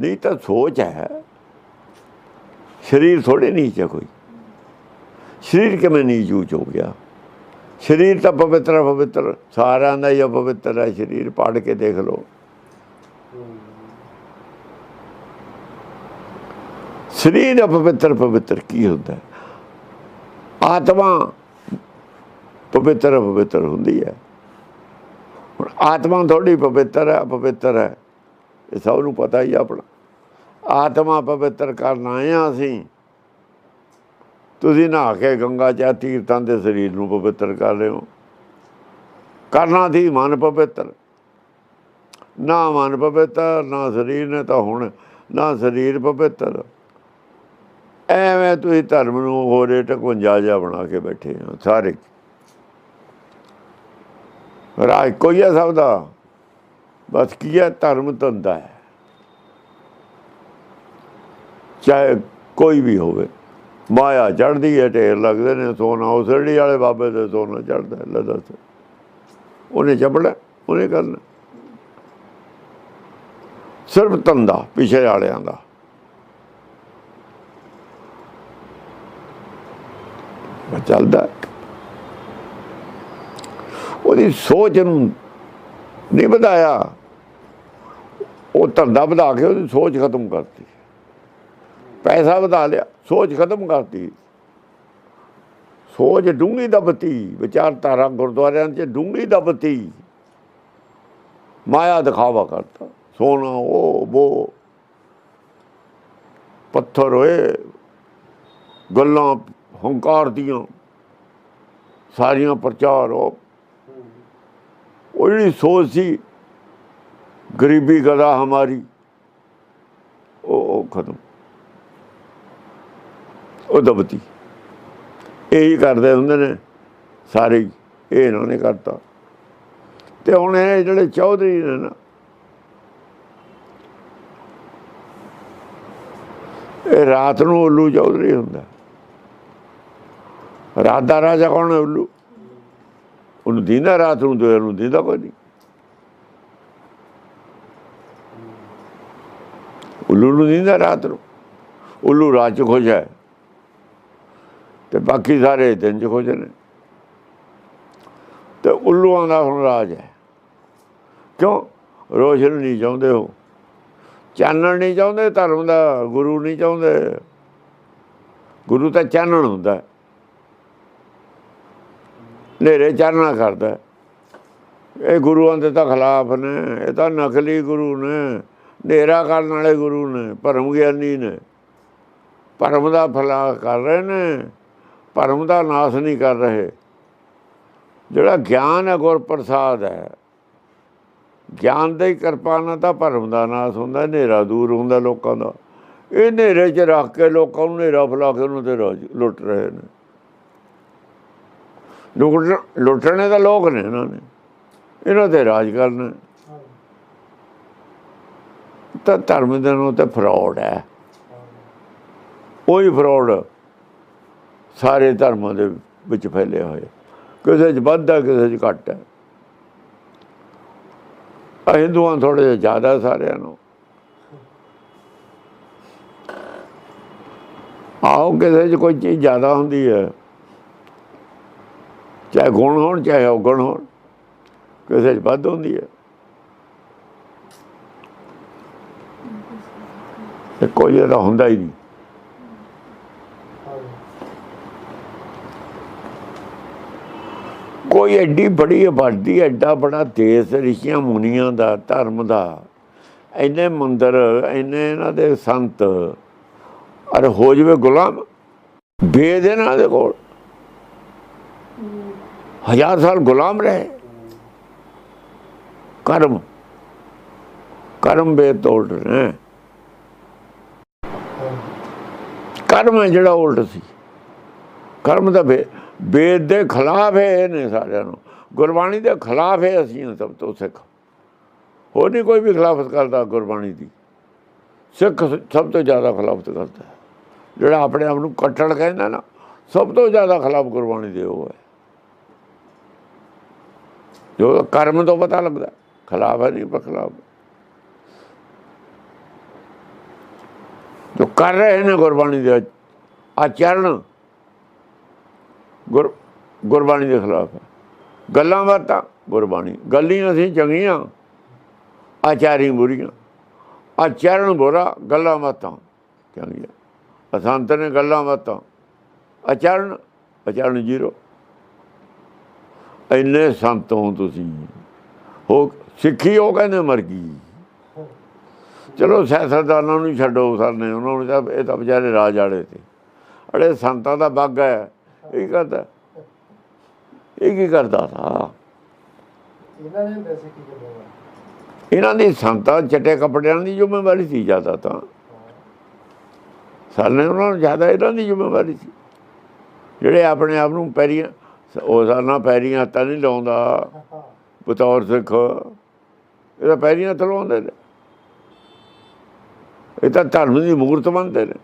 ਨਹੀਂ ਤਾਂ ਸੋਚ ਹੈ। ਸਰੀਰ ਥੋੜੇ ਨੀਚ ਹੈ ਕੋਈ। ਸਰੀਰ ਕਿਵੇਂ ਨੀਚ ਊਚ ਹੋ ਗਿਆ? ਸਰੀਰ ਤਾਂ ਪਵਿੱਤਰ ਹੈ, ਪਵਿੱਤਰ। ਸਾਰਿਆਂ ਦਾ ਹੀ ਪਵਿੱਤਰ ਹੈ। ਸਰੀਰ ਪੜ ਕੇ ਦੇਖ ਲਓ। ਸਰੀਰ ਅਪਵਿੱਤਰ ਪਵਿੱਤਰ ਕੀ ਹੁੰਦਾ? ਹੈ? ਆਤਮਾ ਪਵਿੱਤਰ ਪਵਿੱਤਰ ਹੁੰਦੀ ਹੈ। ਹੁਣ ਆਤਮਾ ਥੋੜੀ ਪਵਿੱਤਰ ਹੈ ਅਪਵਿੱਤਰ ਹੈ। ਇਹ ਸਭ ਨੂੰ ਪਤਾ ਹੀ ਆਪਣਾ। ਆਤਮਾ ਪਵਿੱਤਰ ਕਰਨ ਆਏ ਹਾਂ ਅਸੀਂ। ਤੁਸੀਂ ਨਹਾ ਕੇ ਗੰਗਾ ਚ ਤੀਰਥਾਂ ਦੇ ਸਰੀਰ ਨੂੰ ਪਵਿੱਤਰ ਕਰ ਰਹੇ ਹੋ ਕਰਨਾ ਸੀ ਮਨ ਪਵਿੱਤਰ। ਨਾ ਮਨ ਪਵਿੱਤਰ, ਨਾ ਸਰੀਰ ਨੇ ਤਾਂ ਹੁਣ ਨਾ ਸਰੀਰ ਪਵਿੱਤਰ। ਐਵੇਂ ਤੁਸੀਂ ਧਰਮ ਨੂੰ ਹੋਰੇ ਟਕਵੰਜਾ ਜਿਹਾ ਬਣਾ ਕੇ ਬੈਠੇ ਆ ਸਾਰੇ। ਰਾਜ ਕੋਈ ਹੈ ਸਭ ਦਾ? ਬਸ ਕੀ ਹੈ, ਧਰਮ ਧੰਦਾ ਹੈ। ਚਾਹੇ ਕੋਈ ਵੀ ਹੋਵੇ। ਮਾਇਆ ਚੜਦੀ ਹੈ, ਢੇਰ ਲੱਗਦੇ ਨੇ, ਸੋਨਾ ਉਸੜੀ ਵਾਲੇ ਬਾਬੇ ਦੇ ਸੋਨਾ ਚੜਦਾ ਲੈ ਦੱਸ। ਉਹਨੇ ਚੱਪੜਾ ਉਹਨੇ ਕਰਨਾ। ਸਿਰਫ ਧੰਦਾ, ਪਿਛੇ ਵਾਲਿਆਂ ਦਾ। ਚੱਲਦਾ ਉਹਦੀ ਸੋਚ ਨੂੰ ਨਹੀਂ ਵਧਾਇਆ। ਉਹ ਧੰਦਾ ਵਧਾ ਕੇ ਉਹਦੀ ਸੋਚ ਖਤਮ ਕਰਤੀ। ਪੈਸਾ ਵਧਾ ਲਿਆ, ਸੋਚ ਖਤਮ ਕਰਤੀ। ਸੋਚ ਡੂੰਗੀ ਦਬਤੀ, ਵਿਚਾਰਧਾਰਾ ਗੁਰਦੁਆਰਿਆਂ 'ਚ ਡੂੰਗੀ ਦਬਤੀ। ਮਾਇਆ ਦਿਖਾਵਾ ਕਰਤਾ, ਸੋਨਾ, ਉਹ ਉਹ ਪੱਥਰ ਹੋਏ, ਗੱਲਾਂ ਹੰਕਾਰ ਦੀਆਂ, ਸਾਰੀਆਂ ਪ੍ਰਚਾਰ, ਉਹ ਉਹ ਜਿਹੜੀ ਸੋਚ ਸੀ ਗਰੀਬੀ ਗਦਾ ਹਮਾਰੀ ਉਹ ਖਤਮ ਉਹ ਦਬਤੀ ਇਹੀ ਕਰਦੇ ਹੁੰਦੇ ਨੇ ਸਾਰੇ ਹੀ। ਇਹ ਇਹਨਾਂ ਨੇ ਕਰਤਾ ਤੇ ਹੁਣ ਇਹ ਜਿਹੜੇ ਚੌਧਰੀ ਨੇ ਨਾ ਇਹ ਰਾਤ ਨੂੰ ਉੱਲੂ ਚੌਧਰੀ ਹੁੰਦਾ ਰਾਤ ਦਾ ਰਾਜਾ ਕੌਣ ਹੈ ਉੱਲੂ ਉਹਨੂੰ ਦਿੰਦਾ, ਰਾਤ ਨੂੰ ਤੇ ਉਹਨੂੰ ਦਿੰਦਾ ਕੋਈ ਨਹੀਂ। ਉੱਲੂ ਨੂੰ ਦਿੰਦਾ ਰਾਤ ਨੂੰ। ਉੱਲੂ ਰਾਤ ਚ ਖੁਸ਼ ਹੈ। ਤੇ ਬਾਕੀ ਸਾਰੇ ਦਿਨ ਚ ਖੁਸ਼ ਨੇ। ਤੇ ਉੱਲੂਆਂ ਦਾ ਹੁਣ ਰਾਜ ਹੈ। ਕਿਉਂ? ਰੋਸ਼ਨ ਨਹੀਂ ਚਾਹੁੰਦੇ ਹੋ ਚਾਨਣ ਨਹੀਂ ਚਾਹੁੰਦੇ, ਧਰਮ ਦਾ ਗੁਰੂ ਨਹੀਂ ਚਾਹੁੰਦੇ। ਗੁਰੂ ਤਾਂ ਚਾਨਣ ਹੁੰਦਾ। ਹੈ। ਹਨੇਰੇ ਚਾਨਣਾ ਕਰਦਾ। ਇਹ ਗੁਰੂਆਂ ਦੇ ਤਾਂ ਖਿਲਾਫ ਨੇ, ਇਹ ਤਾਂ ਨਕਲੀ ਗੁਰੂ ਨੇ, ਹਨੇਰਾ ਕਰਨ ਵਾਲੇ ਗੁਰੂ ਨੇ, ਭਰਮ ਗਿਆਨੀ ਨੇ। ਭਰਮ ਦਾ ਫਲਾ ਕਰ ਰਹੇ ਨੇ, ਭਰਮ ਦਾ ਨਾਸ਼ ਨਹੀਂ ਕਰ ਰਹੇ। ਜਿਹੜਾ ਗਿਆਨ ਹੈ ਗੁਰ ਪ੍ਰਸਾਦ ਹੈ। ਗਿਆਨ ਦੀ ਕਿਰਪਾ ਨਾਲ ਤਾਂ ਭਰਮ ਦਾ ਨਾਸ਼ ਹੁੰਦਾ, ਹਨੇਰਾ ਦੂਰ ਹੁੰਦਾ ਲੋਕਾਂ ਦਾ। ਇਹ ਹਨੇਰੇ 'ਚ ਰੱਖ ਕੇ ਲੋਕਾਂ ਨੂੰ ਹਨੇਰਾ ਫਲਾ ਕੇ ਉਹਨਾਂ ਤੇ ਰਾਜ ਲੁੱਟ ਰਹੇ ਨੇ। ਲੁੱਟ ਲੁੱਟਣੇ ਤਾਂ ਲੋਕ ਨੇ ਇਹਨਾਂ ਨੇ ਇਹਨਾਂ ਤੇ ਰਾਜ ਕਰਨਾ। ਤਾਂ ਧਰਮ ਦੇ ਨੂੰ ਤੇ ਫਰਾਡ ਹੈ। ਉਹੀ ਫਰਾਡ ਸਾਰੇ ਧਰਮਾਂ ਦੇ ਵਿੱਚ ਫੈਲੇ ਹੋਏ। ਕਿਸੇ 'ਚ ਵੱਧ ਹੈ, ਕਿਸੇ 'ਚ ਘੱਟ ਹੈ। ਹਿੰਦੂਆਂ ਥੋੜੇ ਜਿਹਾ ਜ਼ਿਆਦਾ ਸਾਰਿਆਂ ਨੂੰ। ਆਓ ਕਿਸੇ 'ਚ ਕੋਈ ਚੀਜ਼ ਜ਼ਿਆਦਾ ਹੁੰਦੀ ਹੈ। ਚਾਹੇ ਗੁਣ ਹੋਣ, ਚਾਹੇ ਔਗਣ ਹੋਣ, ਕਿਸੇ 'ਚ ਵੱਧ ਹੁੰਦੀ ਹੈ। ਤੇ ਕੋਈ ਇਹਦਾ ਹੁੰਦਾ ਹੀ ਨਹੀਂ। ਕੋਈ ਐਡੀ ਬੜੀ ਆਬਾਦੀ ਐਡਾ ਬੜਾ ਦੇਸ਼, ਰਿਸ਼ੀਆਂ, ਮੁਨੀਆਂ ਦਾ, ਧਰਮ ਦਾ, ਇੰਨੇ ਮੰਦਰ, ਇੰਨੇ ਇਹਨਾਂ ਦੇ ਸੰਤ, ਅਰ ਹੋ ਜਵੇ ਗੁਲਾਮ ਵੇਦ ਇਹਨਾਂ ਦੇ ਕੋਲ। ਹਜ਼ਾਰ ਸਾਲ ਗੁਲਾਮ ਰਹੇ। ਕਰਮ ਕਰਮ ਵੇਦ ਤੋਂ ਉਲਟ ਨੇ ਕਰਮ ਹੈ ਜਿਹੜਾ ਉਲਟ ਸੀ। ਕਰਮ ਦਾ ਵੇ- ਵੇਦ ਦੇ ਖਿਲਾਫ ਹੈ ਇਹ ਨੇ ਸਾਰਿਆਂ ਨੂੰ। ਗੁਰਬਾਣੀ ਦੇ ਖਿਲਾਫ ਹੈ ਅਸੀਂ ਹਾਂ ਸਭ ਤੋਂ ਸਿੱਖ। ਹੋਰ ਨਹੀਂ ਕੋਈ ਵੀ ਖਿਲਾਫਤ ਕਰਦਾ ਗੁਰਬਾਣੀ ਦੀ। ਸਿੱਖ ਸਭ ਤੋਂ ਜ਼ਿਆਦਾ ਖਿਲਾਫਤ ਕਰਦਾ। ਜਿਹੜਾ ਆਪਣੇ ਆਪ ਨੂੰ ਕੱਟੜ ਕਹਿੰਦਾ ਨਾ, ਸਭ ਤੋਂ ਜ਼ਿਆਦਾ ਖਿਲਾਫ ਗੁਰਬਾਣੀ ਦੇ ਉਹ ਹੈ। ਜੋ ਕਰਮ ਤੋਂ ਪਤਾ ਲੱਗਦਾ, ਖਿਲਾਫ ਹੈ ਨਹੀਂ ਪਰ ਜੋ ਕਰ ਰਹੇ ਨੇ ਗੁਰਬਾਣੀ ਦੇ ਆਚਰਣ, ਗੁਰ, ਗੁਰਬਾਣੀ ਦੇ ਖਿਲਾਫ ਹੈ। ਗੱਲਾਂ ਬਾਤਾਂ, ਗੁਰਬਾਣੀ। ਗੱਲਾਂ ਅਸੀਂ ਚੰਗੀਆਂ, ਆਚਾਰੀ ਬੁਰੀਆਂ। ਆਚਰਣ ਬੁਰਾ, ਗੱਲਾਂ ਬਾਤਾਂ ਚੰਗੀਆਂ। ਅਸੰਤ ਨੇ ਗੱਲਾਂ ਬਾਤਾਂ। ਆਚਰਣ ਆਚਰਣ ਜੀਰੋ। ਇੰਨੇ ਸੰਤ ਹੋ ਤੁਸੀਂ। ਹੋ ਸਿੱਖੀ ਉਹ ਕਹਿੰਦੇ ਮਰ ਗਈ। ਚਲੋ ਸਿਆਸਤਦਾਨਾਂ ਨੂੰ ਹੀ ਛੱਡੋ ਸਰਨੇ ਉਹਨਾਂ ਨੂੰ ਤਾਂ ਇਹ ਤਾਂ ਵਿਚਾਰੇ ਰਾਜ ਆੜੇ ਤੇ। ਅੜੇ ਸੰਤਾਂ ਦਾ ਬੱਗ ਹੈ ਇਹ ਕਰਦਾ ਇਹ ਕੀ ਕਰਦਾ ਥਾ ਇਹਨਾਂ ਨੇ ਵੈਸੇ ਕੀ ਕਰਨਾ ਇਹਨਾਂ ਦੀ ਸੰਤਾਂ ਚਟੇ ਕੱਪੜਿਆਂ ਦੀ ਜ਼ਿੰਮੇਵਾਰੀ ਸੀ ਜ਼ਿਆਦਾ ਤਾਂ। ਸਰਨੇ ਉਹਨਾਂ ਨੂੰ ਜ਼ਿਆਦਾ ਇਹਨਾਂ ਦੀ ਜ਼ਿੰਮੇਵਾਰੀ ਸੀ। ਜਿਹੜੇ ਆਪਣੇ ਆਪ ਨੂੰ ਪੈਰੀਆਂ ਉਹ ਸਾਨਾ ਪੈਰੀਆਂ ਹੱਥਾਂ ਨਹੀਂ ਲਾਉਂਦਾ, ਬਤੌਰ ਸਿੱਖ। ਇਹ ਤਾਂ ਪੈਰੀਆਂ ਹੱਥ ਲਾਉਂਦੇ ਨੇ। ਇਹ ਤਾਂ ਧਰਮ ਦੀ ਮੂਰਤ ਮੰਨਦੇ ਨੇ।